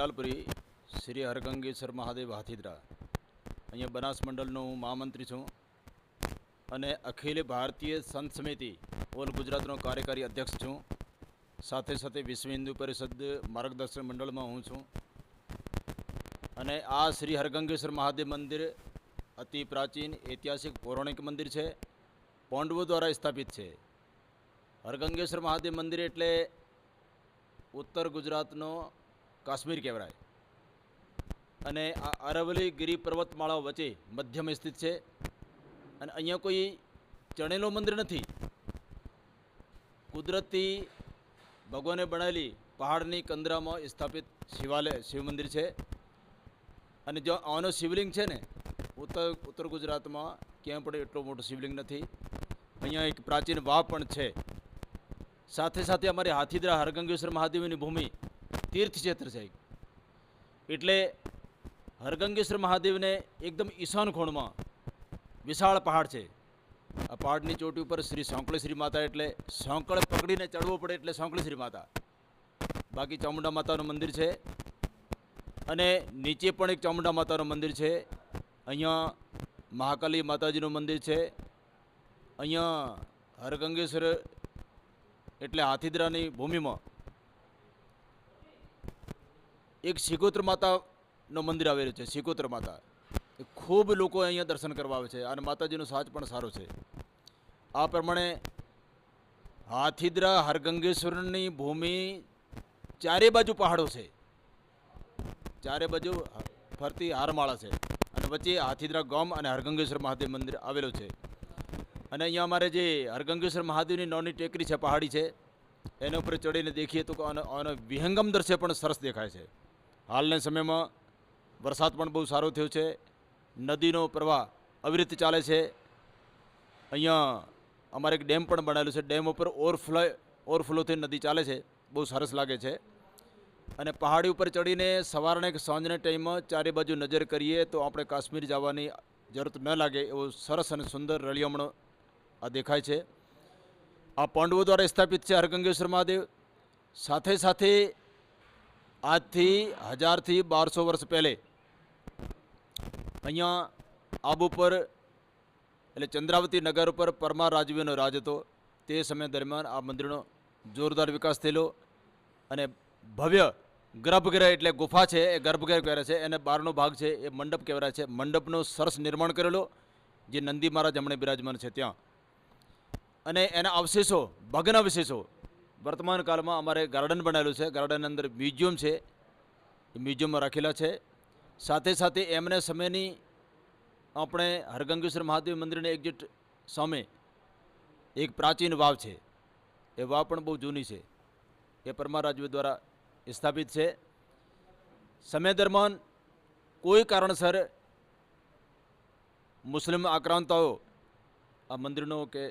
હરદયપુરી શ્રી હરગંગેશ્વર મહાદેવ હાથીદરા. અહીંયા બનાસ મંડળનો હું મહામંત્રી છું અને અખિલ ભારતીય સંત સમિતિ ઓલ ગુજરાતનો કાર્યકારી અધ્યક્ષ છું. સાથે સાથે વિશ્વ હિન્દુ પરિષદ માર્ગદર્શન મંડળમાં હું છું. અને આ શ્રી હરગંગેશ્વર મહાદેવ મંદિર અતિ પ્રાચીન ઐતિહાસિક પૌરાણિક મંદિર છે. પાંડવો દ્વારા સ્થાપિત છે. હરગંગેશ્વર મહાદેવ મંદિર એટલે ઉત્તર ગુજરાતનો કાશ્મીર કહેવાય. અને આ અરવલ્લી ગિરી પર્વતમાળાઓ વચ્ચે મધ્યમાં સ્થિત છે. અને અહીંયા કોઈ ચણેલો મંદિર નથી. કુદરતી ભગવાને બનાવેલી પહાડની કંદરામાં સ્થાપિત શિવાલય, શિવ મંદિર છે. અને જો આનો શિવલિંગ છે ને, ઉત્તર ઉત્તર ગુજરાતમાં ક્યાંય પણ એટલો મોટો શિવલિંગ નથી. અહીંયા એક પ્રાચીન વાવ પણ છે. સાથે સાથે અમારી હાથીદરા હરગંગેશ્વર મહાદેવની ભૂમિ તીર્થક્ષેત્ર છે. એટલે હરગંગેશ્વર મહાદેવને એકદમ ઈશાન ખૂણમાં વિશાળ પહાડ છે. આ પહાડની ચોટી ઉપર શ્રી સોંકળેશ્વરી માતા એટલે સોંકળ પકડીને ચડવો પડે એટલે સોંકળેશ્વરી માતા. બાકી ચામુંડા માતાનું મંદિર છે. અને નીચે પણ એક ચામુંડા માતાનું મંદિર છે. અહીંયા મહાકાલી માતાજીનું મંદિર છે. અહીંયા હરગંગેશ્વર એટલે હાથીદરાની ભૂમિમાં એક શિકોત્ર માતાનું મંદિર આવેલું છે શિકોત્ર માતા. ખૂબ લોકો અહીંયા દર્શન કરવા આવે છે અને માતાજીનો સાજ પણ સારો છે. આ પ્રમાણે હાથીદરા, હરગંગેશ્વરની ભૂમિ ચારે બાજુ પહાડો છે. ચારે બાજુ ફરતી હારમાળા છે. અને વચ્ચે હાથીદરા ગામ અને હરગંગેશ્વર મહાદેવ મંદિર આવેલું છે. અને અહીંયા અમારે જે હરગંગેશ્વર મહાદેવની નાની ટેકરી છે, પહાડી છે, એના ઉપર ચડીને દેખીએ તો આનો વિહંગમ દ્રશ્ય પણ સરસ દેખાય છે. હાલના સમયમાં વરસાદ પણ બહુ સારો થયો છે. નદીનો પ્રવાહ અવિરત ચાલે છે. અહીંયા અમારે એક ડેમ પણ બનાવેલો છે. ડેમ ઉપર ઓવરફ્લો થઈ નદી ચાલે છે. બહુ સરસ લાગે છે. અને પહાડી ઉપર ચડીને સવારને કે સાંજના ટાઈમમાં ચારે બાજુ નજર કરીએ તો આપણે કાશ્મીર જવાની જરૂરત ન લાગે એવો સરસ અને સુંદર રળિયામણો આ દેખાય છે. આ પાંડવો દ્વારા સ્થાપિત છે હરગંગેશ્વર મહાદેવ. સાથે સાથે આજથી હજારથી બારસો વર્ષ પહેલે અહીંયા આબુ પર, એટલે ચંદ્રાવતી નગર ઉપર પરમાર રાજવીનો રાજ હતો. તે સમય દરમિયાન આ મંદિરનો જોરદાર વિકાસ થયેલો અને ભવ્ય ગર્ભગૃહ એટલે ગુફા છે, એ ગર્ભગૃહ કહેવાય છે, એને બહારનો ભાગ છે, એ મંડપ કહેવાય છે. મંડપનું સરસ નિર્માણ કરેલો, જે નંદી મહારાજ હમણે બિરાજમાન છે ત્યાં. અને એના અવશેષો, ભગ્ન અવશેષો વર્તમાન કાળમાં અમારે ગાર્ડન બનાવેલું છે. ગાર્ડન અંદર મ્યુઝિયમ છે. એ મ્યુઝિયમમાં રાખેલા છે. સાથે સાથે એમને સમયની આપણે હરગંગેશ્વર મહાદેવ મંદિરની એક્ઝેટ સામે એક પ્રાચીન વાવ છે. એ વાવ પણ બહુ જૂની છે. એ પરમાર રાજવી દ્વારા સ્થાપિત છે. સમય દરમિયાન કોઈ કારણસર મુસ્લિમ આક્રાંતાઓ આ મંદિરનો કે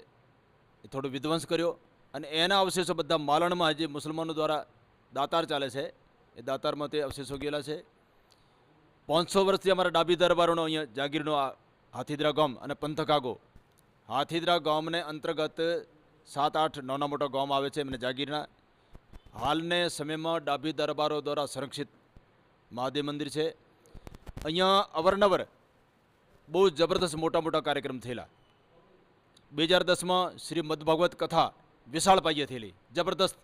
થોડો વિધ્વંસ કર્યો. અને એના અવશેષો બધા માલણમાં જે મુસલમાનો દ્વારા દાતાર ચાલે છે, એ દાતારમાં તે અવશેષો ગયેલા છે. પાંચસો વર્ષથી અમારા ડાબી દરબારોનો અહીંયા જાગીરનો આ હાથીદરા ગામ અને પંથકાગો. હાથીદરા ગામને અંતર્ગત સાત આઠ નાના મોટા ગામ આવે છે એમને જાગીરના. હાલને સમયમાં ડાબી દરબારો દ્વારા સંરક્ષિત મહાદેવ મંદિર છે. અહીંયા અવરનવર બહુ જબરદસ્ત મોટા મોટા કાર્યક્રમ થયેલા. બે હજાર દસમાં શ્રી મદભાગવત કથા વિશાળ પાઈએ થયેલી જબરદસ્ત.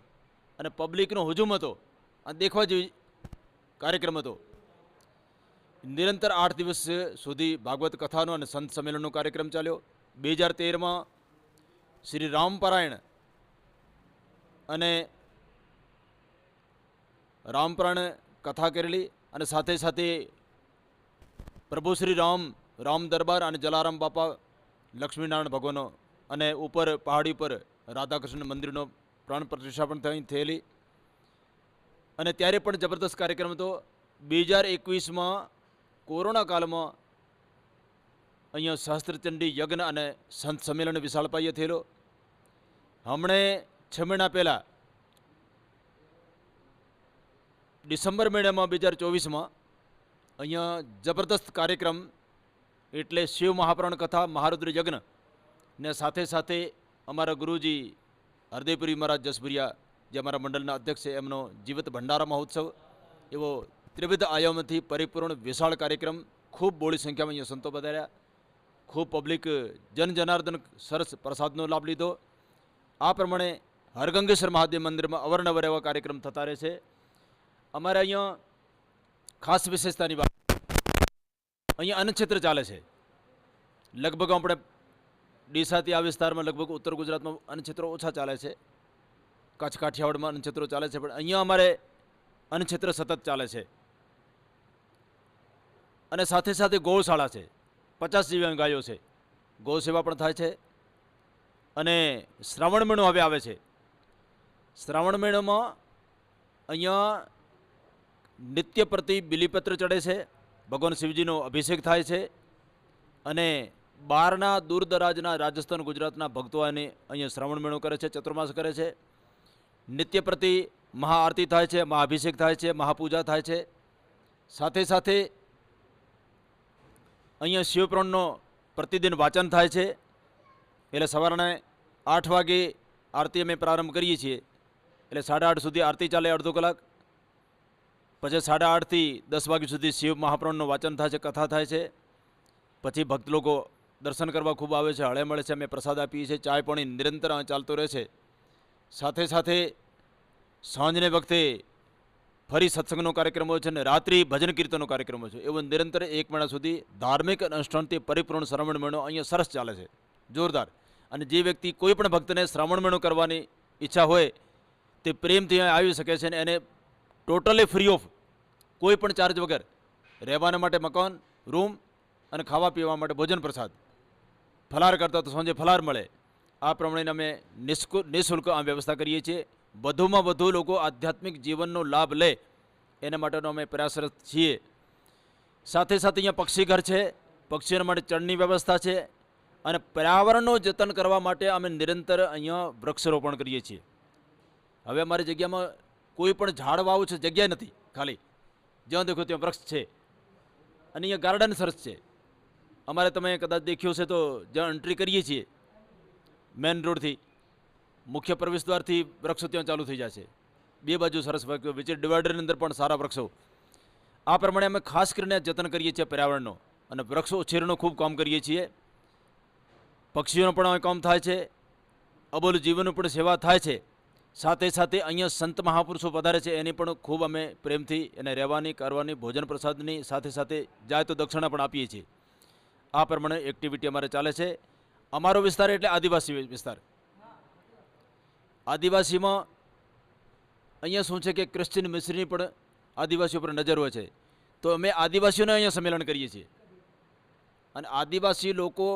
અને પબ્લિકનો હુજુમ હતો અને દેખવા જેવી કાર્યક્રમ હતો. નિરંતર આઠ દિવસ સુધી ભાગવત કથાનો અને સંત સંમેલનનો કાર્યક્રમ ચાલ્યો. બે હજાર તેરમાં શ્રી રામપરાયણ અને રામપરાયણ કથા કરેલી અને સાથે સાથે પ્રભુ શ્રી રામ રામ દરબાર અને જલારામ બાપા, લક્ષ્મીનારાયણ ભગવાનો અને ઉપર પહાડી પર રાધાકૃષ્ણ મંદિરનો પ્રાણ પ્રતિષ્ઠા પણ થઈ થયેલી. અને ત્યારે પણ જબરદસ્ત કાર્યક્રમ હતો. બે હજાર એકવીસમાં કોરોના કાળમાં અહીંયા શાસ્ત્રચંડી યજ્ઞ અને સંત સંમેલન વિશાળ પાઈએ થયેલો. હમણે છ મહિના પહેલાં ડિસેમ્બર મહિનામાં બે હજાર ચોવીસમાં અહીંયા જબરદસ્ત કાર્યક્રમ એટલે શિવ મહાપ્રાણ કથા, મહારુદ્ર યજ્ઞ ને સાથે સાથે અમારા ગુરુજી હરદેવપુરી મહારાજ જસભુરિયા, જે અમારા મંડળના અધ્યક્ષ છે, એમનો જીવત ભંડારા મહોત્સવ, એવો ત્રિવિધ આયામથી પરિપૂર્ણ વિશાળ કાર્યક્રમ ખૂબ બોળી સંખ્યામાં અહીંયા સંતો પધાર્યા. ખૂબ પબ્લિક જન જનાર્દન સરસ પ્રસાદનો લાભ લીધો. આ પ્રમાણે હરગંગેશ્વર મહાદેવ મંદિરમાં અવરનવર એવા કાર્યક્રમ થતા રહે છે. અમારે અહીંયા ખાસ વિશેષતાની વાત અહીંયા અન્નક્ષેત્ર ચાલે છે. લગભગ આપણે ડીસાથી આ વિસ્તારમાં લગભગ ઉત્તર ગુજરાતમાં અન્નક્ષેત્રો ઓછા ચાલે છે. કચ્છ કાઠિયાવાડમાં અન્નક્ષેત્રો ચાલે છે, પણ અહીંયા અમારે અન્નક્ષેત્ર સતત ચાલે છે. અને સાથે સાથે ગૌશાળા છે, પચાસ જેવી ગાયો છે. ગૌ સેવા પણ થાય છે. અને શ્રાવણ મહિનો હવે આવે છે. શ્રાવણ મહિનામાં અહીંયા નિત્ય પ્રતિ બિલીપત્ર ચડે છે, ભગવાન શિવજીનો અભિષેક થાય છે. અને બહારના દૂર દરાજના રાજસ્થાન ગુજરાતના ભક્તો આને અહીંયા શ્રવણ મેળો કરે છે, ચતુર્માસ કરે છે. નિત્ય પ્રતિ મહાઆરતી થાય છે, મહાભિષેક થાય છે, મહાપૂજા થાય છે. સાથે સાથે અહીંયા શિવપ્રણનો પ્રતિદિન વાંચન થાય છે. એટલે સવારના આઠ વાગે આરતી અમે પ્રારંભ કરીએ છીએ. એટલે સાડા આઠ સુધી આરતી ચાલે અડધો કલાક. પછી સાડા આઠથી દસ વાગ્યા સુધી શિવ મહાપ્રાણનું વાંચન થાય છે, કથા થાય છે. પછી ભક્ત લોકો દર્શન કરવા ખૂબ આવે છે, હળે મળે છે, અમે પ્રસાદ આપીએ છીએ, ચાય પાણી નિરંતર ચાલતો રહે છે. સાથે સાથે સાંજને વખતે ફરી સત્સંગનો કાર્યક્રમ હોય છે અને રાત્રિ ભજન કીર્તનનો કાર્યક્રમ હોય છે. એવો નિરંતર એક મહિના સુધી ધાર્મિક અનુષ્ઠાનથી પરિપૂર્ણ શ્રવણ મેળો અહીંયા સરસ ચાલે છે. જોરદાર. અને જે વ્યક્તિ કોઈ પણ ભક્તને શ્રવણ મેળો કરવાની ઈચ્છા હોય તે પ્રેમથી અહીંયા આવી શકે છે અને એને ટોટલી ફ્રી ઓફ કોઈ પણ ચાર્જ વગર રહેવાના માટે મકાન, રૂમ અને ખાવા પીવા માટે ભોજન પ્રસાદ ફલાર કરતા તો સાંજે ફલાર મળે. આ પ્રમાણે અમે નિષ્કુ, નિઃશુલ્ક આ વ્યવસ્થા કરીએ છીએ. વધુમાં વધુ લોકો આધ્યાત્મિક જીવનનો લાભ લે એના માટેનો અમે પ્રયાસરત છીએ. સાથે સાથે અહીંયા પક્ષી ઘર છે. પક્ષીઓના માટે ચણની વ્યવસ્થા છે અને પર્યાવરણનું જતન કરવા માટે અમે નિરંતર અહીંયા વૃક્ષારોપણ કરીએ છીએ. હવે અમારી જગ્યામાં કોઈ પણ ઝાડ વાવું છે, જગ્યા નથી ખાલી. જ્યાં દેખો ત્યાં વૃક્ષ છે. અને અહીંયા ગાર્ડન સરસ છે. અમારે તમે કદાચ દેખ્યું છે તો જ્યાં એન્ટ્રી કરીએ છીએ મેન રોડથી, મુખ્ય પ્રવેશદ્વારથી વૃક્ષો ત્યાં ચાલુ થઈ જશે. બે બાજુ સરસ વચ્ચે ડિવાઈડરની અંદર પણ સારા વૃક્ષો. આ પ્રમાણે અમે ખાસ કરીને જતન કરીએ છીએ પર્યાવરણનો અને વૃક્ષો ઉછેરનું ખૂબ કામ કરીએ છીએ. પક્ષીઓનું પણ અમે કામ થાય છે. અબોલ જીવનનું પણ સેવા થાય છે. સાથે સાથે અહીંયા સંત મહાપુરુષો પધારે છે, એની પણ ખૂબ અમે પ્રેમથી એને રહેવાની, કરવાની, ભોજન પ્રસાદની સાથે સાથે જાય તો દક્ષિણા પણ આપીએ છીએ. આ પ્રમાણે એક્ટિવિટી અમારે ચાલે છે. અમારો વિસ્તાર એટલે આદિવાસી વિસ્તાર. આદિવાસીમાં અહીંયા શું છે કે ક્રિશ્ચિયન મિશ્રની પણ આદિવાસીઓ પર નજર હોય છે. તો અમે આદિવાસીઓને અહીંયા સંમેલન કરીએ છીએ. અને આદિવાસી લોકો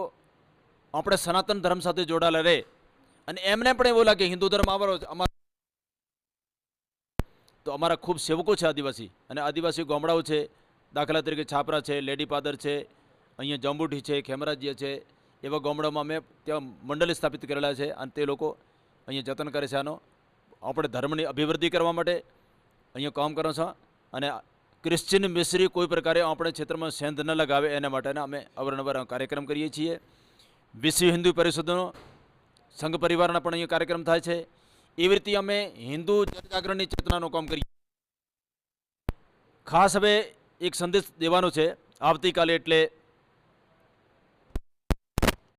આપણે સનાતન ધર્મ સાથે જોડાયેલા રહે. અને એમને પણ એવું લાગે હિન્દુ ધર્મ અમારો અમારો તો અમારા ખૂબ સેવકો છે આદિવાસી. અને આદિવાસી ગામડાઓ છે, દાખલા તરીકે છાપરા છે, લેડી પાદર છે અહીંયા જંબુઠી છે, ખેમરાજ્ય છે, એવા ગામડામાં અમે ત્યાં મંડળ સ્થાપિત કરેલા છે અને તે લોકો અહીંયા જતન કરે છે આનો. આપણે ધર્મની અભિવૃદ્ધિ કરવા માટે અહીંયા કામ કરો છો અને ક્રિશ્ચિયન મિશ્રી કોઈ પ્રકારે આપણે ક્ષેત્રમાં સેંધ ન લગાવે એના માટેના અમે અવારનવાર કાર્યક્રમ કરીએ છીએ. વિશ્વ હિન્દુ પરિષદનો સંઘ પરિવારના પણ અહીંયા કાર્યક્રમ થાય છે. એવી રીતે અમે હિન્દુ જનજાગરણની ચેતનાનું કામ કરીએ. ખાસ હવે એક સંદેશ દેવાનો છે. આવતીકાલે એટલે